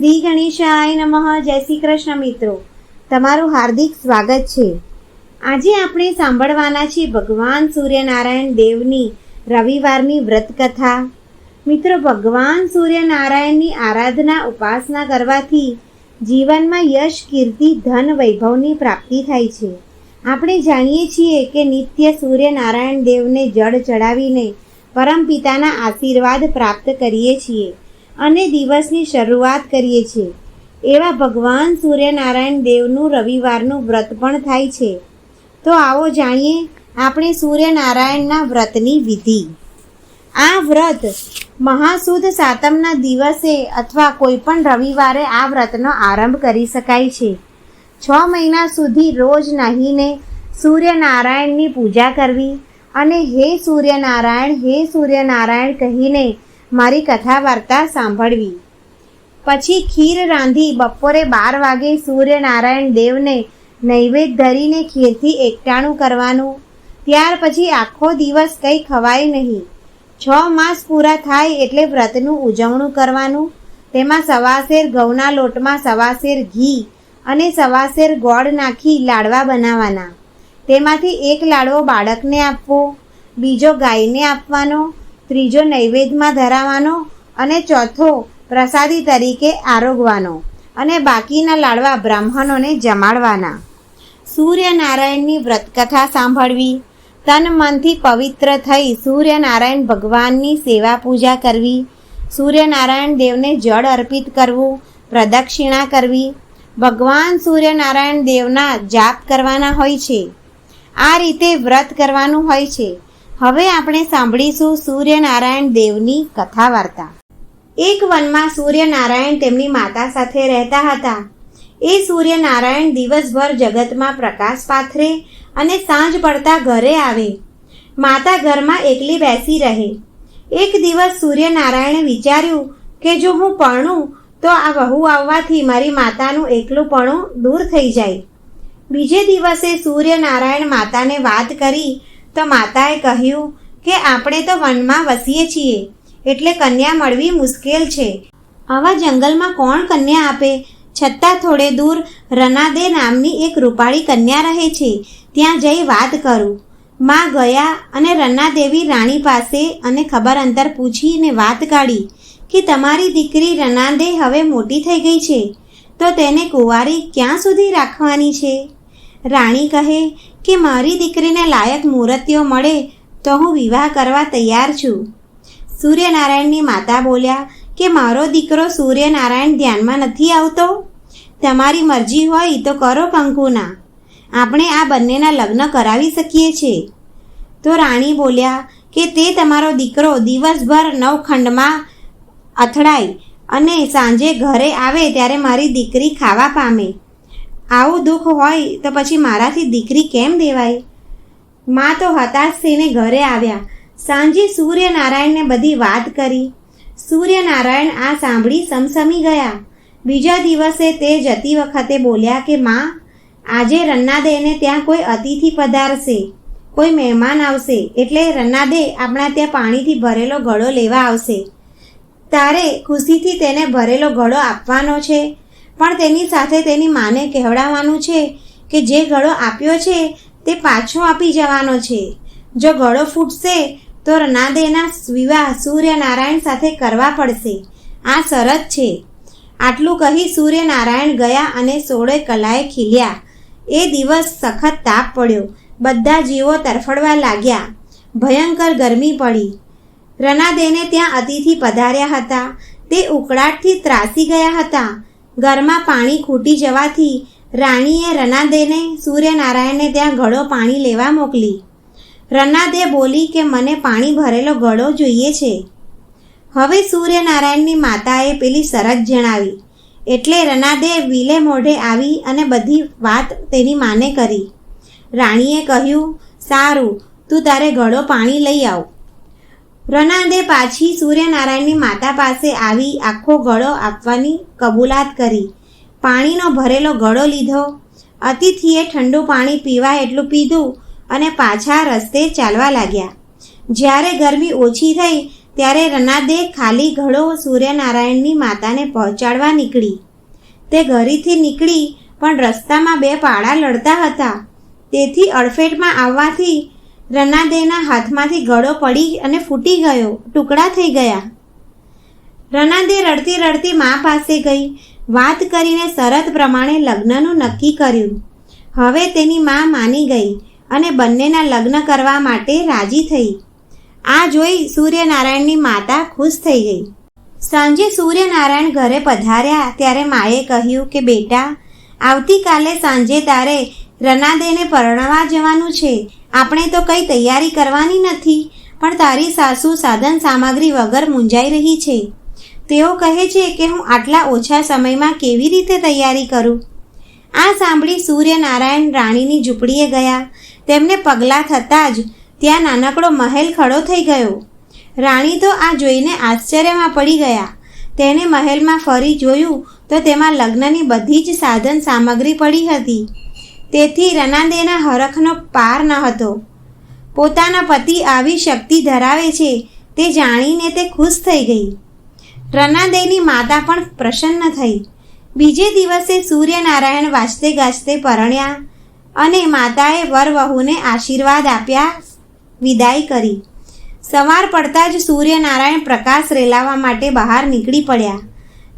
શ્રી ગણેશાય નમઃ. જય શ્રી કૃષ્ણ મિત્રો. તમારું હાર્દિક સ્વાગત છે. આજે આપણે સાંભળવાના છીએ ભગવાન સૂર્યનારાયણ દેવની રવિવારની વ્રત કથા મિત્રો, ભગવાન સૂર્યનારાયણની આરાધના ઉપાસના કરવાથી જીવનમાં યશ, કીર્તિ, ધન, વૈભવની પ્રાપ્તિ થાય છે. આપણે જાણીએ છીએ કે નિત્ય સૂર્યનારાયણ દેવને જળ ચડાવીને પરમપિતાના આશીર્વાદ પ્રાપ્ત કરીએ છીએ. અને દિવસની શરૂઆત કરીએ છીએ. એવા ભગવાન સૂર્યનારાયણ દેવનું રવિવારનું વ્રત પણ થાય છે. તો આવો જાણીએ આપણે સૂર્યનારાયણના વ્રતની વિધિ. આ વ્રત મહાસુદ સાતમના દિવસે અથવા કોઈ પણ રવિવારે આ વ્રતનો આરંભ કરી શકાય છે. છ મહિના સુધી રોજ નાહીને સૂર્યનારાયણની પૂજા કરવી અને હે સૂર્યનારાયણ હે સૂર્યનારાયણ કહીને મારી કથા વાર્તા સાંભળવી. પછી ખીર રાંધી બપોરે બાર વાગે સૂર્યનારાયણ દેવને નૈવેદ્ય ધરીને ખીરથી એકટાણું કરવાનું. ત્યાર પછી આખો દિવસ કંઈ ખવાય નહીં. છ માસ પૂરા થાય એટલે વ્રતનું ઉજવણું કરવાનું. તેમાં સવાસેર ઘઉંના લોટમાં સવાસેર ઘી અને સવાસેર ગોળ નાખી લાડવા બનાવવાના. તેમાંથી એક લાડવો બાળકને આપવો, બીજો ગાયને આપવાનો ત્રીજો નૈવેદ્યમાં ધરાવવાનો અને ચોથો પ્રસાદી તરીકે આરોગવાનો અને બાકીના લાડવા બ્રાહ્મણોને જમાડવાના. સૂર્યનારાયણની વ્રતકથા સાંભળવી, તન મનથી પવિત્ર થઈ સૂર્યનારાયણ ભગવાનની સેવા પૂજા કરવી, સૂર્યનારાયણ દેવને જળ અર્પિત કરવું, પ્રદક્ષિણા કરવી, ભગવાન સૂર્યનારાયણ દેવના જાપ કરવાના હોય છે. આ રીતે વ્રત કરવાનું હોય છે. હવે આપણે સાંભળીશું સૂર્યનારાયણ દેવની કથા વાર્તા એક વનમાં સૂર્યનારાયણ તેમની માતા સાથે રહેતા હતા. એ સૂર્યનારાયણ દિવસભર જગતમાં પ્રકાશ પાથરે અને સાંજ પડતા ઘરે આવે. માતા ઘરમાં એકલી બેસી રહે. એક દિવસ સૂર્યનારાયણે વિચાર્યું કે જો હું પરણું, તો આ વહુ આવવાથી મારી માતાનું એકલું પણું દૂર થઈ જાય. બીજે દિવસે સૂર્યનારાયણ માતાને વાત કરી તો માતાએ કહ્યું કે આપણે તો વનમાં વસીએ છીએ, એટલે કન્યા મળવી મુશ્કેલ છે. આવા જંગલમાં કોણ કન્યા આપે? છતાં થોડે દૂર રનાદે નામની એક રૂપાળી કન્યા રહે છે. ત્યાં જઈ વાત કરું. માં ગયા અને રનાદેવી રાણી પાસે અને ખબર અંતર પૂછીને વાત કાઢી કે તમારી દીકરી રનાદે હવે મોટી થઈ ગઈ છે. તો તેને કુંવારી ક્યાં સુધી રાખવાની છે? રાણી કહે કે મારી દીકરીને લાયક મૂર્તિઓ મળે તો હું વિવાહ કરવા તૈયાર છું. સૂર્યનારાયણની માતા બોલ્યા કે મારો દીકરો સૂર્યનારાયણ ધ્યાનમાં નથી આવતો? તમારી મરજી હોય તો કરો કંકુના. આપણે આ બંનેના લગ્ન કરાવી શકીએ છીએ. તો રાણી બોલ્યા કે તે તમારો દીકરો દિવસભર નવખંડમાં અથડાય અને સાંજે ઘરે આવે ત્યારે મારી દીકરી ખાવા પામે. આવું દુઃખ હોય તો પછી મારાથી દીકરી કેમ દેવાય? મા તો હતાશ થઈને ઘરે આવ્યા. સાંજે સૂર્યનારાયણને બધી વાત કરી. સૂર્યનારાયણ આ સાંભળી સમસમી ગયા. બીજા દિવસે તે જતી વખતે બોલ્યા કે, માં, આજે રન્નાદેને ત્યાં કોઈ અતિથિ પધારશે, કોઈ મહેમાન આવશે. એટલે રન્નાદે આપણા ત્યાં પાણીથી ભરેલો ઘડો લેવા આવશે. તારે ખુશીથી તેને ભરેલો ઘડો આપવાનો છે. પણ તેની સાથે તેની માને કહેવડાવવાનું છે કે જે ઘડો આપ્યો છે, તે પાછો આપી જવાનો છે. જો ઘડો ફૂટશે, તો રનાદેના વિવાહ સૂર્યનારાયણ સાથે કરવા પડશે. આ શરત છે. આટલું કહી સૂર્યનારાયણ ગયા અને સોળે કલાએ ખીલ્યા. એ દિવસ સખત તાપ પડ્યો. બધા જીવો તરફડવા લાગ્યા. ભયંકર ગરમી પડી. રનાદેને ત્યાં અતિથિ પધાર્યા હતા. તે ઉકળાટથી ત્રાસી ગયા હતા. ઘરમાં પાણી ખૂટી જવાથી રાણીએ રનાદેને સૂર્યનારાયણને ત્યાં ઘડો પાણી લેવા મોકલી. રનાદે બોલી કે મને પાણી ભરેલો ઘડો જોઈએ છે. હવે સૂર્યનારાયણની માતાએ પેલી શરત જણાવી. એટલે રનાદે વિલે મોઢે આવી અને બધી વાત તેની માને કરી. રાણીએ કહ્યું, સારું, તું તારે ઘડો પાણી લઈ આવ. રનાદે પાછી સૂર્યનારાયણની માતા પાસે આવી આખો ઘડો આપવાની કબૂલાત કરી. પાણીનો ભરેલો ઘડો લીધો. અતિથિએ ઠંડુ પાણી પીવા એટલું પીધું અને પાછા રસ્તે ચાલવા લાગ્યા. જ્યારે ગરમી ઓછી થઈ, ત્યારે રનાદે ખાલી ઘડો સૂર્યનારાયણની માતાને પહોંચાડવા નીકળી. તે ઘરેથી નીકળી, પણ રસ્તામાં બે પાડા લડતા હતા. તેથી અડફેટમાં આવવાથી રનાદેના હાથમાંથી ગળો પડી અને ફૂટી ગયો. ટુકડા થઈ ગયા. રનાદે રડતી રડતી મા પાસે ગઈ. વાત કરીને શરત પ્રમાણે લગ્નનું નક્કી કર્યું. હવે તેની મા માની ગઈ અને બંનેના લગ્ન કરવા માટે રાજી થઈ. આ જોઈ સૂર્યનારાયણની માતા ખુશ થઈ ગઈ. સાંજે સૂર્યનારાયણ ઘરે પધાર્યા ત્યારે માએ કહ્યું કે, બેટા, આવતીકાલે સાંજે તારે રનાદેને પરણવા જવાનું છે. આપણે તો કંઈ તૈયારી કરવાની નથી, પણ તારી સાસુ સાધન સામગ્રી વગર મૂંઝાઈ રહી છે. તેઓ કહે છે કે હું આટલા ઓછા સમયમાં કેવી રીતે તૈયારી કરું? આ સાંભળી સૂર્યનારાયણ રાણીની ઝૂંપડીએ ગયા. તેમને પગલાં થતાં જ ત્યાં નાનકડો મહેલ ખડો થઈ ગયો. રાણી તો આ જોઈને આશ્ચર્યમાં પડી ગયા. તેણે મહેલમાં ફરી જોયું તો તેમાં લગ્નની બધી જ સાધન સામગ્રી પડી હતી. તેથી રનાદેના હરખનો પાર ન હતો. પોતાના પતિ આવી શક્તિ ધરાવે છે, તે જાણીને તે ખુશ થઈ ગઈ. રનાદેની માતા પણ પ્રસન્ન થઈ. બીજે દિવસે સૂર્યનારાયણ વાજતે ગાજતે પરણ્યા અને માતાએ વરવહુને આશીર્વાદ આપ્યા, વિદાય કરી. સવાર પડતા જ સૂર્યનારાયણ પ્રકાશ રેલાવા માટે બહાર નીકળી પડ્યા.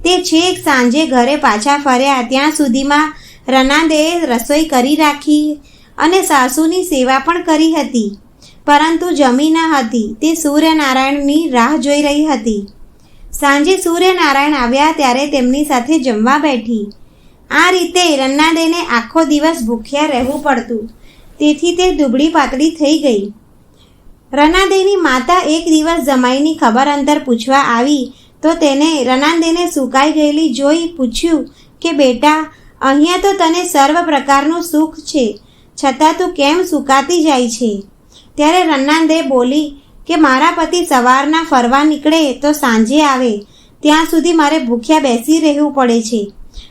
તે છેક સાંજે ઘરે પાછા ફર્યા, ત્યાં સુધીમાં રનાદેએ રસોઈ કરી રાખી અને સાસુની સેવા પણ કરી હતી. પરંતુ જમી ન હતી, તે સૂર્યનારાયણની રાહ જોઈ રહી હતી. સાંજે સૂર્યનારાયણ આવ્યા ત્યારે તેમની સાથે જમવા બેઠી. આ રીતે રન્નાદેને આખો દિવસ ભૂખ્યા રહેવું પડતું. તેથી તે દુબળી પાતળી થઈ ગઈ. રનાદેની માતા એક દિવસ જમાઈની ખબર અંતર પૂછવા આવી તો તેને રનાદેને સુકાઈ ગયેલી જોઈ પૂછ્યું કે, બેટા અહીંયા તો તને સર્વ પ્રકારનું સુખ છે. છતાં તું કેમ સુકાતી જાય છે? ત્યારે રન્નાંદે બોલી કે મારા પતિ સવારના ફરવા નીકળે તો સાંજે આવે. ત્યાં સુધી મારે ભૂખ્યા બેસી રહેવું પડે છે.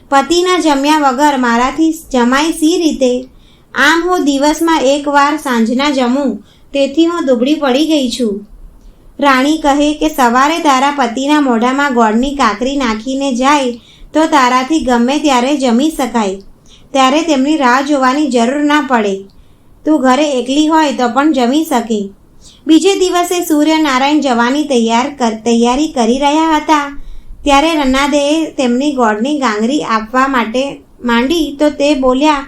પતિના જમ્યા વગર મારાથી જમાય સી રીતે? આમ હું દિવસમાં એકવાર સાંજના જમું, તેથી હું દુબળી પડી ગઈ છું. રાણી કહે કે સવારે તારા પતિના મોઢામાં ગોળની કાકરી નાખીને જાય તો તારાથી ગમે ત્યારે જમી શકાય. ત્યારે તેમની રાહ જોવાની જરૂર ના પડે. તું ઘરે એકલી હોય તો પણ જમી શકે. બીજે દિવસે સૂર્યનારાયણ જવાની તૈયાર કર, તૈયારી કરી રહ્યા હતા. ત્યારે રન્નાદેએ તેમની ગોળની ગાંગરી આપવા માટે માંડી તો તે બોલ્યા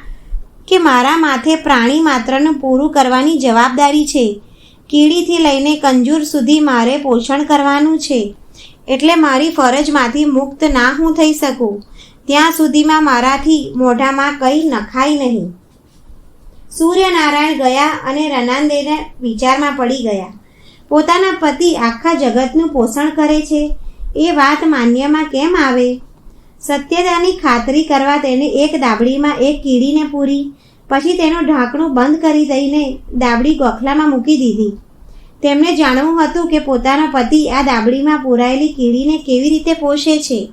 કે મારા માથે પ્રાણી માત્રનું પૂરું કરવાની જવાબદારી છે. કીડીથી લઈને કંજૂર સુધી મારે પોષણ કરવાનું છે. એટલે મારી ફરજમાંથી મુક્ત ના હું થઈ શકું. ત્યાં સુધીમાં મારાથી મોઢામાં કંઈ નખાય નહીં. સૂર્યનારાયણ ગયા અને રનાંદેને વિચારમાં પડી ગયા. પોતાના પતિ આખા જગતનું પોષણ કરે છે. એ વાત માન્યમાં કેમ આવે? સત્યતાની ખાતરી કરવા તેને એક દાબડીમાં એક કીડીને પૂરી. પછી તેનું ઢાંકણું બંધ કરી દઈને દાબડી ગોખલામાં મૂકી દીધી. તેમને જાણવું હતું કે પોતાનો પતિ આ દાબડીમાં પૂરાયેલી કીડીને કેવી રીતે પોષે છે.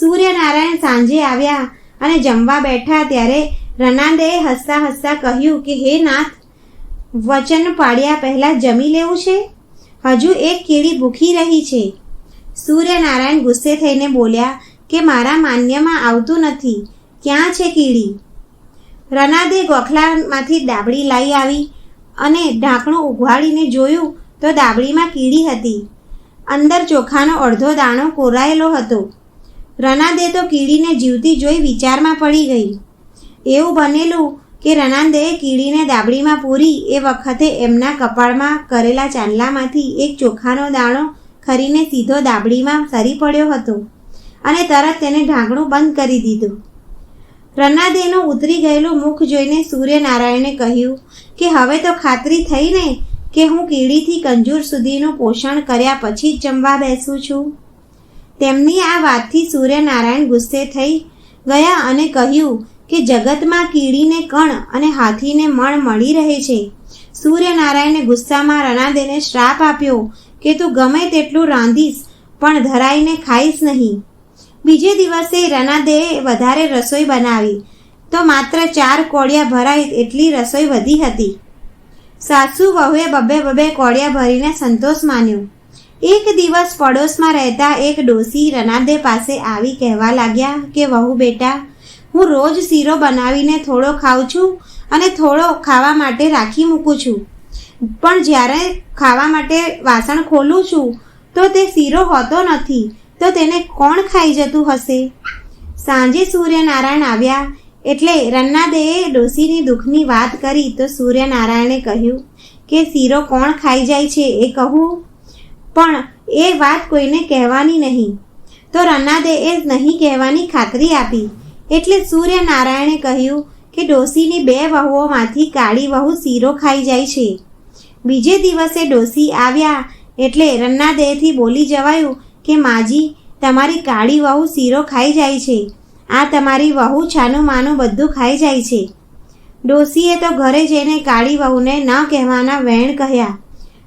સૂર્યનારાયણ સાંજે આવ્યા અને જમવા બેઠા ત્યારે રનાંદેએ હસતા હસતા કહ્યું કે, હે નાથ, વચન પાડ્યા પહેલાં જમી લેવું છે? હજુ એક કીડી ભૂખી રહી છે. સૂર્યનારાયણ ગુસ્સે થઈને બોલ્યા કે, મારા માન્યમાં આવતું નથી. ક્યાં છે કીડી? રનાદે ગોખલામાંથી દાબડી લાવી આવી અને ઢાંકણું ઉઘાડીને જોયું તો દાબડીમાં કીડી હતી. અંદર ચોખાનો અડધો દાણો કોરાયેલો હતો. રનાદે તો કીડીને જીવતી જોઈ વિચારમાં પડી ગઈ. એવું બનેલું કે રનાદેએ કીડીને દાબડીમાં પૂરી એ વખતે એમના કપાળમાં કરેલા ચાંદલામાંથી એક ચોખાનો દાણો ખરીને સીધો દાબડીમાં સરી પડ્યો હતો અને તરત તેને ઢાંકણું બંધ કરી દીધું. રનાદેનું ઉતરી ગયેલું મુખ જોઈને સૂર્યનારાયણે કહ્યું કે હવે તો ખાતરી થઈ ને કે હું કીડીથી કંજૂર સુધીનું પોષણ કર્યા પછી જ જમવા બેસું છું. તેમની આ વાતથી સૂર્યનારાયણ ગુસ્સે થઈ ગયા અને કહ્યું કે જગતમાં કીડીને કણ અને હાથીને મણ મળી રહે છે. સૂર્યનારાયણે ગુસ્સામાં રણાદેને શ્રાપ આપ્યો કે તું ગમે તેટલું રાંધીશ, પણ ધરાઈને ખાઈશ નહીં. બીજે દિવસે રનાદેએ વધારે રસોઈ બનાવી. તો માત્ર ચાર કોળિયા ભરાય એટલી રસોઈ વધી હતી. સાસુ વહુએ બબે બબે કોળિયા ભરીને સંતોષ માન્યો. એક દિવસ પડોશમાં રહેતા એક ડોસી રનાદે પાસે આવી કહેવા લાગ્યા કે, વહુ બેટા, હું રોજ શીરો બનાવીને થોડો ખાઉં છું અને થોડો ખાવા માટે રાખી મૂકું છું. પણ જ્યારે ખાવા માટે વાસણ ખોલું છું, તો તે શીરો હોતો નથી. તો તેને કોણ ખાઈ જતું હશે? સાંજે સૂર્યનારાયણ આવ્યા એટલે રન્નાદેએ ડોસીની દુઃખની વાત કરી તો સૂર્યનારાયણે કહ્યું કે, શીરો કોણ ખાઈ જાય છે એ કહું? પણ એ વાત કોઈને કહેવાની નહીં. તો રન્નાદે એ નહીં કહેવાની ખાતરી આપી એટલે સૂર્યનારાયણે કહ્યું કે, ડોસીની બે વહુઓમાંથી કાળી વહુ શીરો ખાઈ જાય છે. બીજે દિવસે ડોસી આવ્યા એટલે રન્નાદેહથી બોલી જવાયું કે માજી, તમારી કાળી વહુ શીરો ખાઈ જાય છે. આ તમારી વહુ છાનું માનું બધું ખાઈ જાય છે. ડોસીએ તો ઘરે જઈને કાળી વહુને ન કહેવાના વેણ કહ્યા.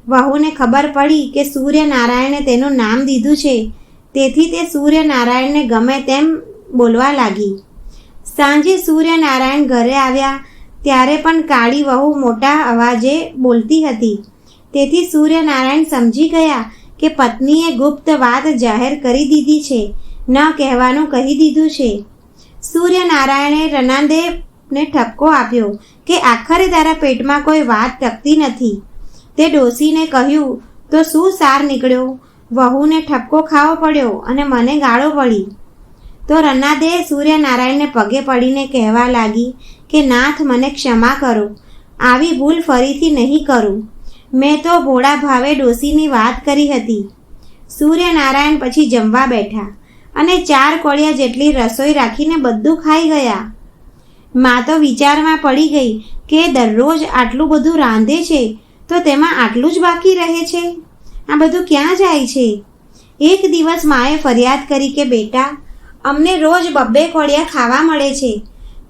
વહુને ખબર પડી કે સૂર્યનારાયણે તેનું નામ દીધું છે. તેથી તે સૂર્યનારાયણને ગમે તેમ બોલવા લાગી. સાંજે સૂર્યનારાયણ ઘરે આવ્યા, ત્યારે પણ કાળી વહુ મોટા અવાજે બોલતી હતી. તેથી સૂર્યનારાયણ સમજી ગયા કે પત્નીએ ગુપ્ત વાત જાહેર કરી દીધી છે. ન કહેવાનું કહી દીધું છે. સૂર્યનારાયણે રનાદેવને ઠપકો આપ્યો કે આખરે તારા પેટમાં કોઈ વાત ટકતી નથી. તે ડોસીને કહ્યું, તો શું સાર નીકળ્યો? વહુને ઠપકો ખાવો પડ્યો અને મને ગાળો પડી. તો રનાદે સૂર્યનારાયણને પગે પડીને કહેવા લાગી કે, નાથ, મને ક્ષમા કરો. આવી ભૂલ ફરીથી નહીં કરું. મેં તો ભોળા ભાવે ડોસીની વાત કરી હતી. સૂર્યનારાયણ પછી જમવા બેઠા અને ચાર કોળિયા જેટલી રસોઈ રાખીને બધું ખાઈ ગયા. મા તો વિચારમાં પડી ગઈ કે દરરોજ આટલું બધું રાંધે છે, તો તેમાં આટલું જ બાકી રહે છે? આ બધું ક્યાં જાય છે? એક દિવસ માએ ફરિયાદ કરી કે, બેટા, અમને રોજ બબ્બે કોળિયા ખાવા મળે છે.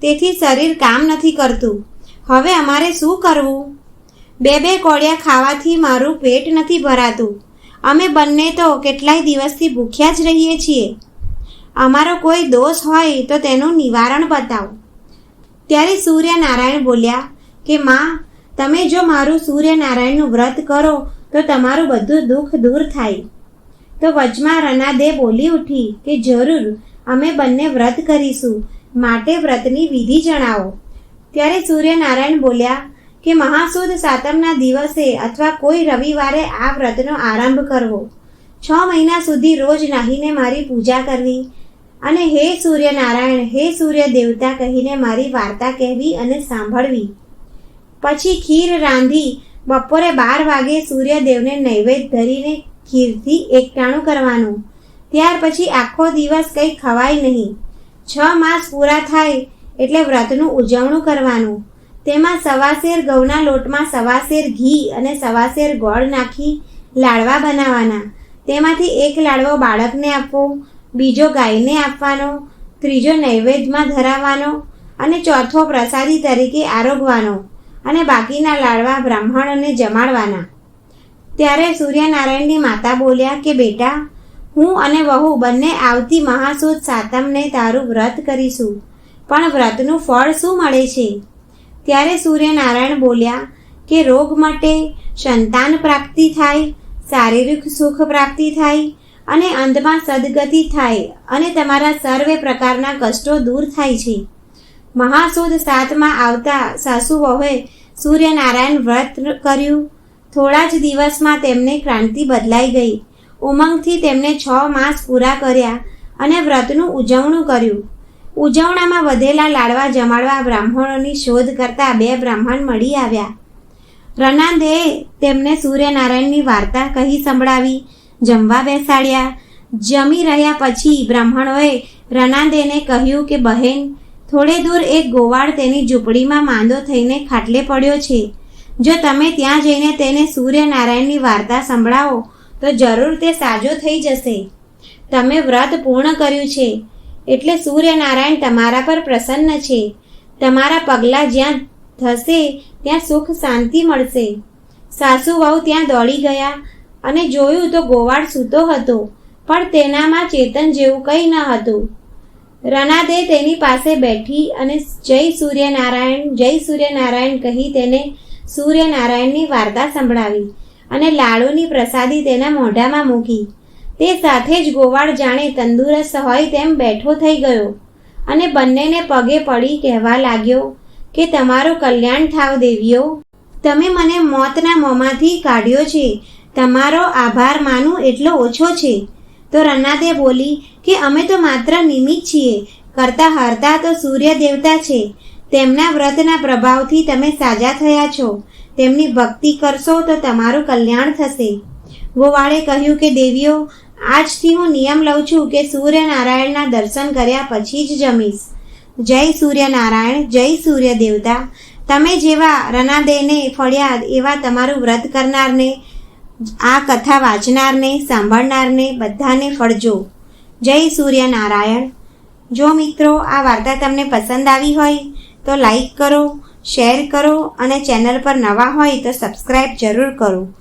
તેથી શરીર કામ નથી કરતું. હવે અમારે શું કરવું? બે બે કોળિયા ખાવાથી મારું પેટ નથી ભરાતું. અમે બંને તો કેટલાય દિવસથી ભૂખ્યા જ રહીએ છીએ. અમારો કોઈ દોષ હોય તો તેનું નિવારણ બતાવો. ત્યારે સૂર્યનારાયણ બોલ્યા કે, માં, તમે જો મારું સૂર્યનારાયણનું વ્રત કરો તો તમારું બધું દુઃખ દૂર થાય. તો વચમાં રનાદે બોલી ઉઠી કે, જરૂર, અમે બંને વ્રત કરીશું. માટે વ્રતની વિધિ જણાવો. ત્યારે સૂર્યનારાયણ બોલ્યા કે મહાસુદ સાતમના દિવસે અથવા કોઈ રવિવારે આ વ્રતનો આરંભ કરવો. છ મહિના સુધી રોજ નાહીને મારી પૂજા કરવી. અને હે સૂર્યનારાયણ, હે સૂર્ય દેવતા કહીને મારી વાર્તા કહેવી અને સાંભળવી. પછી ખીર રાંધી, બપોરે બાર વાગે સૂર્યદેવને નૈવેદ્ય ધરીને ખીરથી એકટાણું કરવાનું. ત્યાર પછી આખો દિવસ કંઈ ખવાય નહીં. છ માસ પૂરા થાય એટલે વ્રતનું ઉજવણું કરવાનું. તેમાં સવાશેર ઘઉંના લોટમાં સવાશેર ઘી અને સવાશેર ગોળ નાખી લાડવા બનાવવાના. તેમાંથી એક લાડવો બાળકને આપવો, બીજો ગાયને આપવાનો, ત્રીજો નૈવેદ્યમાં ધરાવવાનો અને ચોથો પ્રસાદી તરીકે આરોગવાનો અને બાકીના લાડવા બ્રાહ્મણને જમાડવાના. ત્યારે સૂર્યનારાયણની માતા બોલ્યા કે, બેટા, હું અને વહુ બંને આવતી મહાસુદ સાતમને તારું વ્રત કરીશું. પણ વ્રતનું ફળ શું મળે છે? ત્યારે સૂર્યનારાયણ બોલ્યા કે રોગ માટે સંતાન પ્રાપ્તિ થાય, શારીરિક સુખ પ્રાપ્તિ થાય અને અંતમાં સદગતિ થાય અને તમારા સર્વે પ્રકારના કષ્ટો દૂર થાય છે. મહાસુદ સાતમાં આવતા સાસુ વહુએ સૂર્યનારાયણ વ્રત કર્યું. થોડા જ દિવસમાં તેમને ક્રાંતિ બદલાઈ ગઈ. ઉમંગથી તેમને છ માસ પૂરા કર્યા અને વ્રતનું ઉજવણું કર્યું. ઉજવણામાં વધેલા લાડવા જમાડવા બ્રાહ્મણોની શોધ કરતા બે બ્રાહ્મણ મળી આવ્યા. રનાંદે તેમને સૂર્યનારાયણની વાર્તા કહી સંભળાવી, જમવા બેસાડ્યા. જમી રહ્યા પછી બ્રાહ્મણોએ રનાંદેને કહ્યું કે, બહેન, થોડે દૂર એક ગોવાળ તેની ઝૂંપડીમાં માંદો થઈને ખાટલે પડ્યો છે. જો તમે ત્યાં જઈને તેને સૂર્યનારાયણની વાર્તા સંભળાવો, તો જરૂર તે સાજો થઈ જશે. તમે વ્રત પૂર્ણ કર્યું છે. એટલે સૂર્યનારાયણ તમારા પર પ્રસન્ન છે. તમારા પગલાં જ્યાં થશે ત્યાં સુખ શાંતિ મળશે. સાસુ વહુ ત્યાં દોડી ગયા અને જોયું તો ગોવાળ સૂતો હતો, પણ તેનામાં ચેતન જેવું કંઈ ન હતું. રનાદે તેની પાસે બેઠી અને જય સૂર્યનારાયણ જય સૂર્યનારાયણ કહી તેને સૂર્યનારાયણની વાર્તા સંભળાવી અને લાડુની પ્રસાદી તેના મોઢામાં મૂકી. તે સાથે જ ગોવાળ જાણે તંદુરસ્ત હોય તેમ બેઠો થઈ ગયો અને બંનેને પગે પડી કહેવા લાગ્યો કે તમારું કલ્યાણ થાવ દેવીઓ. તમે મને મોતના મોંમાંથી કાઢ્યો છે. તમારો આભાર માનું એટલો ઓછો છે. તો રનાદે બોલી કે અમે તો માત્ર નિમિત્ત છીએ. કરતા હરતા તો સૂર્ય દેવતા છે. તેમના વ્રતના પ્રભાવથી તમે સાજા થયા છો. તેમની ભક્તિ કરશો તો તમારું કલ્યાણ થશે. ગોવાળે કહ્યું કે, દેવીઓ, આજથી હું નિયમ લઉં છું કે સૂર્યનારાયણના દર્શન કર્યા પછી જ જમીશ. જય સૂર્યનારાયણ, જય સૂર્ય દેવતા તમે જેવા રનાદેને ફળ્યા એવા તમારું વ્રત કરનારને, આ કથા વાંચનારને, સાંભળનારને બધાને ફળજો. જય સૂર્યનારાયણ. જો મિત્રો, આ વાર્તા તમને પસંદ આવી હોય, તો લાઈક કરો, શેર કરો અને ચેનલ પર નવા હોય તો સબસ્ક્રાઈબ જરૂર કરો.